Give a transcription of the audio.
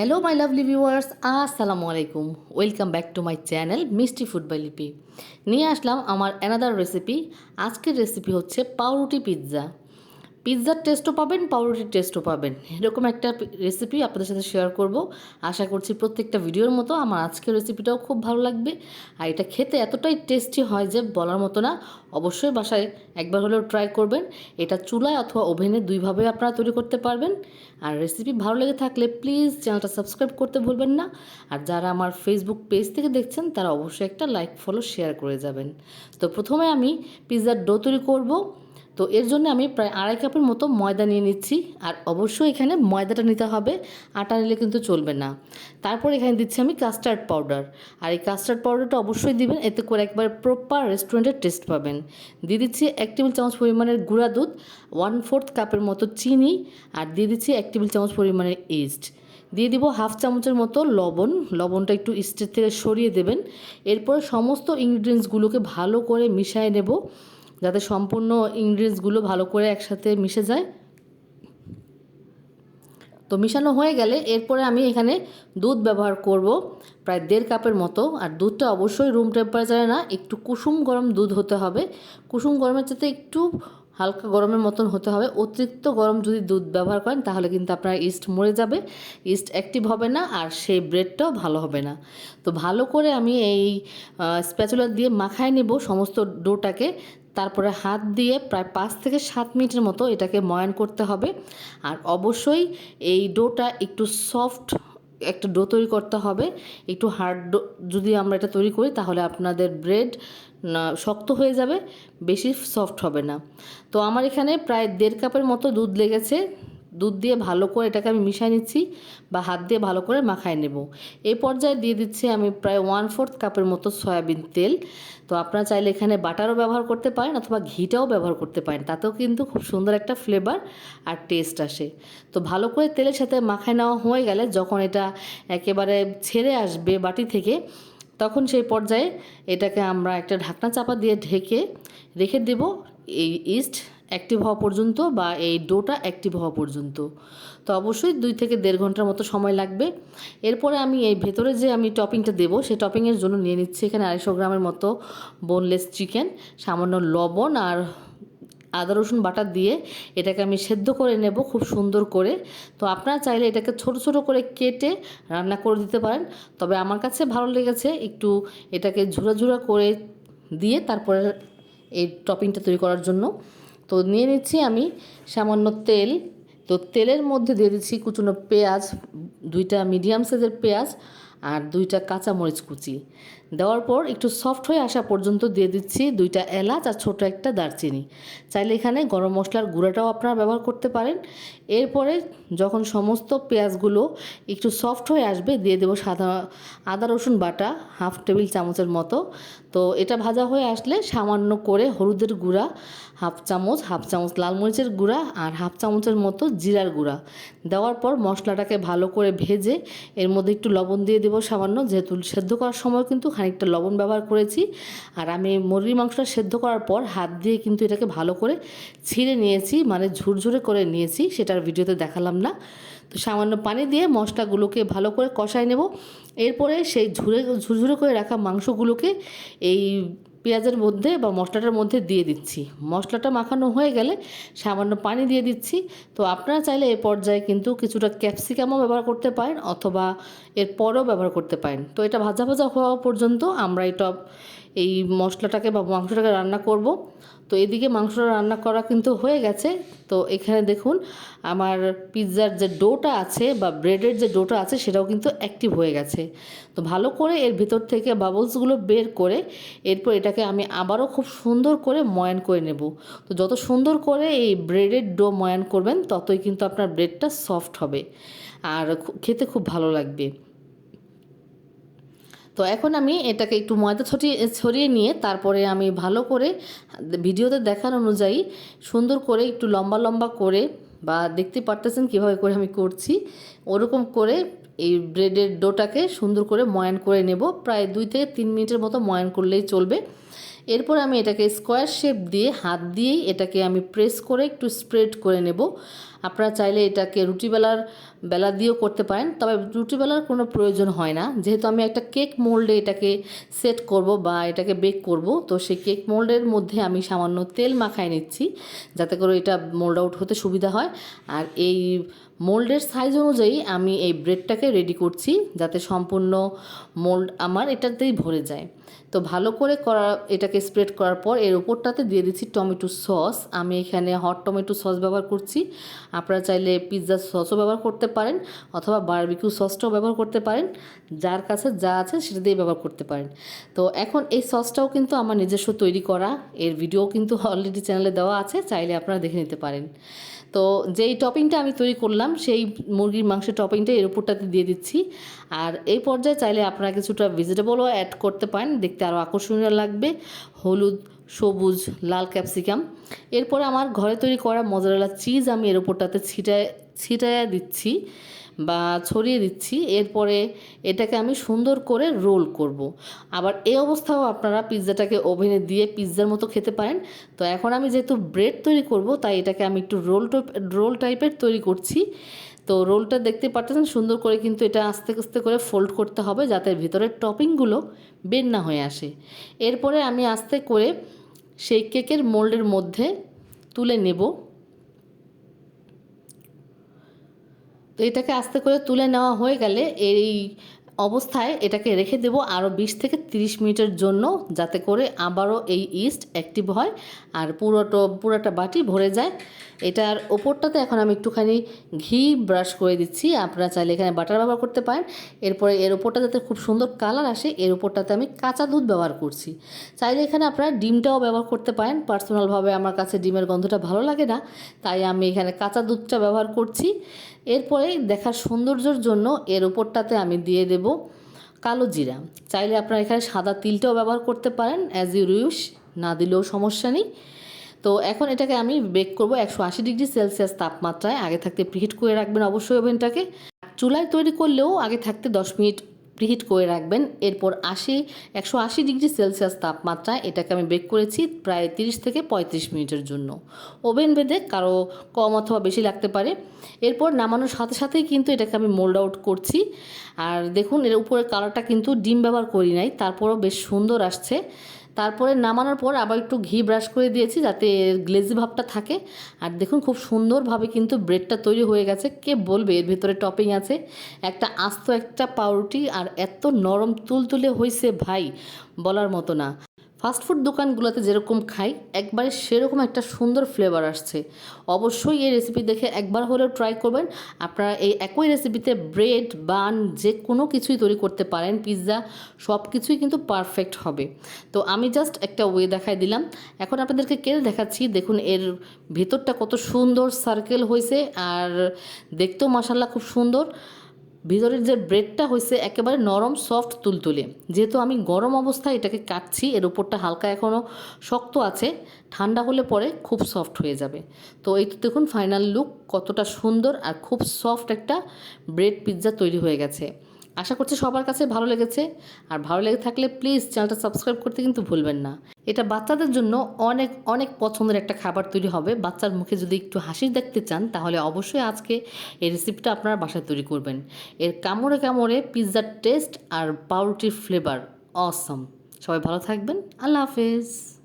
Hello my lovely viewers আসসালামু আলাইকুম welcome back to my channel Mishti food by Lipi নিয়ে আসলাম আমার অ্যানাদার রেসিপি আজকের রেসিপি হচ্ছে পাউরুটি পিৎজা পিৎজার টেস্টও পাবেন পাউরুটির টেস্টও পাবেন। এরকম একটা রেসিপি আপনাদের সাথে শেয়ার করব। আশা করছি প্রত্যেকটা ভিডিওর মতো আমার আজকের রেসিপিটাও খুব ভালো লাগবে। আর এটা খেতে এতটাই টেস্টি হয় যে বলার মতো না, অবশ্যই বাসায় একবার হলেও ট্রাই করবেন। এটা চুলায় অথবা ওভেনে দুইভাবে আপনারা তৈরি করতে পারবেন। আর রেসিপি ভালো লেগে থাকলে প্লিজ চ্যানেলটা সাবস্ক্রাইব করতে ভুলবেন না। আর যারা আমার ফেসবুক পেজ থেকে দেখছেন, তারা অবশ্যই একটা লাইক ফলো শেয়ার করে যাবেন। তো প্রথমে আমি পিৎজার ডো তৈরি করব। তো এর জন্য আমি প্রায় আড়াই কাপের মতো ময়দা নিয়ে নিচ্ছি। আর অবশ্যই এখানে ময়দাটা নিতে হবে, আটা নিলে কিন্তু চলবে না। তারপর এখানে দিচ্ছি আমি কাস্টার্ড পাউডার আর এই কাস্টার্ড পাউডারটা অবশ্যই দিবেন, এতে করে একবার প্রপার রেস্টুরেন্টের টেস্ট পাবেন। দিয়ে দিচ্ছি এক টেবিল চামচ পরিমাণের গুঁড়া দুধ ওয়ান ফোর্থ কাপের মতো চিনি, আর দিয়ে দিচ্ছি এক টেবিল চামচ পরিমাণের ইস্ট দিয়ে দিব হাফ চামচের মতো লবণ, লবণটা একটু ইস্টের থেকে সরিয়ে দেবেন। এরপরে সমস্ত ইনগ্রিডিয়েন্টসগুলোকে ভালো করে মিশিয়ে নেব। যাতে সম্পূর্ণ ইনগ্রিডিয়েন্টসগুলো ভালো করে একসাথে মিশে যায়। তো মিশানো হয়ে গেলে এরপরে আমি এখানে দুধ ব্যবহার করব প্রায় দেড় কাপের মতো। আর দুধটা অবশ্যই রুম টেম্পারেচারে না, একটু কুসুম গরম দুধ হতে হবে। কুসুম গরমের চাইতে একটু হালকা গরমের মতন হতে হবে। অতিরিক্ত গরম যদি দুধ ব্যবহার করেন, তাহলে কিন্তু আপনার ইস্ট মরে যাবে। ইস্ট অ্যাক্টিভ হবে না, আর সেই ব্রেডটাও ভালো হবে না। তো ভালো করে আমি এই স্প্যাচুলা দিয়ে মাখায় নেব সমস্ত ডোটাকে তারপরে হাত দিয়ে প্রায় পাঁচ থেকে সাত মিনিটের মতো এটাকে ময়ান করতে হবে। আর অবশ্যই এই ডোটা একটু সফট একটা ডো তৈরি করতে হবে। একটু হার্ড ডো, যদি আমরা এটা তৈরি করি তাহলে আপনাদের ব্রেড শক্ত হয়ে যাবে, বেশি সফট হবে না। তো আমার এখানে প্রায় দেড় কাপের মতো দুধ লেগেছে। দুধ দিয়ে ভালো করে এটাকে আমি মিশাই নিচ্ছি বা হাত দিয়ে ভালো করে মাখায় নেব। এই পর্যায়ে দিয়ে দিচ্ছি আমি প্রায় ওয়ান ফোর্থ কাপের মতো সয়াবিন তেল। তো আপনারা চাইলে এখানে বাটারও ব্যবহার করতে পারেন অথবা ঘিটাও ব্যবহার করতে পারেন। তাতেও কিন্তু খুব সুন্দর একটা ফ্লেভার আর টেস্ট আসে। তো ভালো করে তেলের সাথে মাখায় নেওয়া হয়ে গেলে যখন এটা একেবারে ছেড়ে আসবে বাটি থেকে, তখন সেই পর্যায়ে এটাকে আমরা একটা ঢাকনা চাপা দিয়ে ঢেকে রেখে দেব এই ইস্ট অ্যাক্টিভ হওয়া পর্যন্ত বা এই ডোটা অ্যাক্টিভ হওয়া পর্যন্ত। তো অবশ্যই দুই থেকে দেড় ঘণ্টার মতো সময় লাগবে। এরপরে আমি এই ভেতরে যে আমি টপিংটা দেবো সেই টপিংয়ের জন্য নিয়ে নিচ্ছি এখানে আড়াইশো গ্রামের মতো বোনলেস চিকেন সামান্য লবণ আর আদা, রসুন বাটা দিয়ে এটাকে আমি সেদ্ধ করে নেব খুব সুন্দর করে। তো আপনারা চাইলে এটাকে ছোট ছোট করে কেটে রান্না করে দিতে পারেন। তবে আমার কাছে ভালো লেগেছে একটু এটাকে ঝুরা ঝুরা করে দিয়ে তারপরে এই টপিংটা তৈরি করার জন্য। তো নিয়ে নিচ্ছি আমি সামান্য তেল। তো তেলের মধ্যে দিয়ে দিচ্ছি কুচুনো পেঁয়াজ, দুইটা মিডিয়াম সাইজের পেঁয়াজ আর দুইটা কাঁচা মরিচ কুচি। দেওয়ার পর একটু সফট হয়ে আসা পর্যন্ত দিয়ে দিচ্ছি দুইটা এলাচ আর ছোটো একটা দারচিনি। চাইলে এখানে গরম মশলার গুঁড়াটাও আপনারা ব্যবহার করতে পারেন। এরপরে যখন সমস্ত পেঁয়াজগুলো একটু সফট হয়ে আসবে, দিয়ে দেবো সাদা আদা রসুন বাটা হাফ টেবিল চামচের মতো। তো এটা ভাজা হয়ে আসলে সামান্য করে হলুদের গুঁড়া, হাফ চামচ হাফ চামচ লাল মরিচের গুঁড়া আর হাফ চামচের মতো জিরার গুঁড়া। দেওয়ার পর মশলাটাকে ভালো করে ভেজে এর মধ্যে একটু লবণ দিয়ে দেবো সামান্য, যেহেতু সেদ্ধ করার সময় কিন্তু খানিকটা লবণ ব্যবহার করেছি। আর আমি মুরগির মাংসটা সেদ্ধ করার পর হাত দিয়ে কিন্তু এটাকে ভালো করে ছিঁড়ে নিয়েছি মানে ঝুরঝুরে করে নিয়েছি, সেটার ভিডিওতে দেখালাম না। সামান্য পানি দিয়ে মশলাগুলোকে ভালো করে কষাই নেব। এরপরে সেই ঝুরে, ঝুরঝুরে করে রাখা মাংসগুলোকে এই পেঁয়াজের মধ্যে বা মশলাটার মধ্যে দিয়ে দিচ্ছি। মশলাটা মাখানো হয়ে গেলে সামান্য পানি দিয়ে দিচ্ছি। তো আপনারা চাইলে এই পর্যায়ে কিন্তু কিছুটা ক্যাপসিকামও ব্যবহার করতে পারেন অথবা এর পরেও ব্যবহার করতে পারেন। তো এটা ভাজা ভাজা হওয়া পর্যন্ত আমরা এটা এই মশলাটাকে বা মাংসটাকে রান্না করব। তো এদিকে মাংসটা রান্না করা কিন্তু হয়ে গেছে। তো এখানে দেখুন, আমার পিৎজার যে ডোটা আছে বা ব্রেডের যে ডোটা আছে, সেটাও কিন্তু অ্যাক্টিভ হয়ে গেছে। তো ভালো করে এর ভিতর থেকে বাবলসগুলো বের করে, এরপর এটাকে আমি আবারও খুব সুন্দর করে ময়ান করে নেব। তো যত সুন্দর করে এই ব্রেডের ডো ময়ান করবেন, ততই কিন্তু আপনার ব্রেডটা সফট হবে। আর খেতে খুব ভালো লাগবে। তো এখন আমি এটাকে একটু ময়দা ছড়িয়ে ছড়িয়ে নিয়ে তারপরে আমি ভালো করে ভিডিওতে দেখানো অনুযায়ী সুন্দর করে একটু লম্বা লম্বা করে বা দেখতে পারতেছেন কীভাবে করে আমি করছি, ওরকম করে এই ব্রেডের ডোটাকে সুন্দর করে ময়ান করে নেব। প্রায় দুই থেকে তিন মিনিটের মতো ময়ান করলেই চলবে। এরপর আমি এটাকে স্কোয়ার শেপ দিয়ে হাত দিয়েই এটাকে আমি প্রেস করে একটু স্প্রেড করে নেব। আপনারা চাইলে এটাকে রুটি বেলার, বেলা দিয়েও করতে পারেন, তবে রুটি বেলার কোনো প্রয়োজন হয় না। যেহেতু আমি একটা কেক মোল্ডে এটাকে সেট করব বা এটাকে বেক করব, তো সেই কেক মোল্ডের মধ্যে আমি সামান্য তেল মাখায় নিচ্ছি, যাতে করে এটা মোল্ড আউট হতে সুবিধা হয়। আর এই মোল্ডের সাইজ অনুযায়ী আমি এই ব্রেডটাকে রেডি করছি, যাতে সম্পূর্ণ মোল্ড আমার এটাতেই ভরে যায়। তো ভালো করে করা, এটাকে স্প্রেড করার পর এর উপরটাতে দিয়ে দিচ্ছি টমেটো সস। আমি এখানে হট টমেটো সস ব্যবহার করছি। আপনারা চাইলে পিৎজার সসও ব্যবহার করতে পারেন অথবা বারবিকিউ সসটাও ব্যবহার করতে পারেন। যার কাছে যা আছে সেটা দিয়ে ব্যবহার করতে পারেন। তো এখন এই সসটাও কিন্তু আমার নিজস্ব তৈরি করা। এর ভিডিও কিন্তু অলরেডি চ্যানেলে দেওয়া আছে, চাইলে আপনারা দেখে নিতে পারেন। তো যেই টপিংটা আমি তৈরি করলাম, সেই মুরগির মাংসের টপিংটা এর উপরটাতে দিয়ে দিচ্ছি। আর এই পর্যায়ে চাইলে আপনারা কিছুটা ভেজিটেবলও অ্যাড করতে পারেন। দেখতে আরও আকর্ষণীয় লাগবে। হলুদ সবুজ, লাল ক্যাপসিকাম। এরপরে আমার ঘরে তৈরি করা মজারেলা চিজ আমি এর উপরটাতে ছিটায় ছিটায় দিচ্ছি বা ছড়িয়ে দিচ্ছি। এরপরে এটাকে আমি সুন্দর করে রোল করব। আবার এই অবস্থাও আপনারা পিৎজাটাকে ওভেনে দিয়ে পিৎজার মতো খেতে পারেন। তো এখন আমি যেহেতু ব্রেড তৈরি করব, তাই এটাকে আমি একটু রোল রোল টাইপের তৈরি করছি। তো রোলটা দেখতে পাচ্ছেন, সুন্দর করে কিন্তু এটা আস্তে আস্তে করে ফোল্ড করতে হবে যাতে ভিতরের টপিংগুলো বের না হয়ে আসে। এরপরে আমি আস্তে করে সেই কেকের মোল্ডের মধ্যে তুলে নেব। তো এটাকে আস্তে করে তুলে নেওয়া হয়ে গেলে এই অবস্থায় এটাকে রেখে দেব আরও বিশ থেকে তিরিশ মিনিটের জন্য, যাতে করে আবারও এই ইস্ট অ্যাক্টিভ হয়। আর পুরোটো, পুরোটা বাটি ভরে যায়। এটার ওপরটাতে এখন আমি একটুখানি ঘি ব্রাশ করে দিচ্ছি। আপনারা চাইলে এখানে বাটার ব্যবহার করতে পারেন। এরপরে এর ওপরটা যাতে খুব সুন্দর কালার আসে, এর ওপরটাতে আমি কাঁচা দুধ ব্যবহার করছি। চাইলে এখানে আপনারা ডিমটাও ব্যবহার করতে পারেন। পার্সোনালভাবে আমার কাছে ডিমের গন্ধটা ভালো লাগে না, তাই আমি এখানে কাঁচা দুধটা ব্যবহার করছি। এরপরে দেখার সৌন্দর্যের জন্য এর ওপরটাতে আমি দিয়ে দেব কালো জিরা। চাইলে আপনারা এখানে সাদা তিলটাও ব্যবহার করতে পারেন অ্যাজ ইউ ইউস না দিলেও সমস্যা নেই। তো এখন এটাকে আমি বেক করব একশো আশি ডিগ্রি সেলসিয়াস তাপমাত্রায়। আগে থাকতে প্রিহিট করে রাখবেন অবশ্যই ওভেনটাকে। চুলায় তৈরি করলেও আগে থাকতে দশ মিনিট প্রিহিট করে রাখবেন। এরপর আশি, একশো আশি ডিগ্রি সেলসিয়াস তাপমাত্রায় এটাকে আমি বেক করেছি প্রায় তিরিশ থেকে পঁয়ত্রিশ মিনিটের জন্য। ওভেন বেঁধে কারও কম অথবা বেশি লাগতে পারে। এরপর নামানোর সাথে সাথেই কিন্তু এটাকে আমি মোল্ড আউট করছি। আর দেখুন, এর উপরে কালারটা কিন্তু ডিম ব্যবহার করি নাই, তারপরও বেশ সুন্দর আসছে। তারপরে নামানোর পর আবার একটু ঘি ব্রাশ করে দিয়েছি যাতে গ্লেজি ভাবটা থাকে। আর দেখুন খুব সুন্দরভাবে কিন্তু ব্রেডটা তৈরি হয়ে গেছে। কে বলবে? এর ভিতরে টপিং আছে। একটা আস্ত একটা পাউরুটি আর এত নরম তুলতুলে হয়েছে ভাই, বলার মতো না। ফাস্টফুড দোকানগুলোতে যেরকম খাই, একবারে সেরকম একটা সুন্দর ফ্লেভার আসছে। অবশ্যই এই রেসিপি দেখে একবার হলেও ট্রাই করবেন। আপনারা এই একই রেসিপিতে ব্রেড বান যে কোনো কিছুই তৈরি করতে পারেন পিৎজা সব কিছুই কিন্তু পারফেক্ট হবে। তো আমি জাস্ট একটা ওয়ে দেখাই দিলাম। এখন আপনাদেরকে কেটে দেখাচ্ছি, দেখুন এর ভেতরটা কত সুন্দর সার্কেল হয়েছে, আর দেখতেও মশাল্লা খুব সুন্দর। ভিতরের যে ব্রেডটা হয়েছে একেবারে নরম, সফট, তুলতুলে। যেহেতু আমি গরম অবস্থায় এটাকে কাটছি, এর উপরটা হালকা এখনও শক্ত আছে, ঠান্ডা হলে পরে খুব সফট হয়ে যাবে। তো এই তো দেখুন, ফাইনাল লুক, কতটা সুন্দর আর খুব সফট একটা ব্রেড পিৎজা তৈরি হয়ে গেছে। আশা করছি সবার কাছে ভালো লেগেছে। আর ভালো লেগে থাকলে প্লিজ চ্যানেলটা সাবস্ক্রাইব করতে কিন্তু ভুলবেন না। এটা বাচ্চাদের জন্য অনেক অনেক পছন্দের একটা খাবার তৈরি হবে। বাচ্চার মুখে যদি একটু হাসি দেখতে চান, তাহলে অবশ্যই আজকে এই রেসিপিটা আপনারা বাসায় তৈরি করবেন। এর কামড়ে কামড়ে পিৎজার টেস্ট আর পাউরুটির ফ্লেভার অসম সবাই ভালো থাকবেন। আল্লাহ হাফেজ।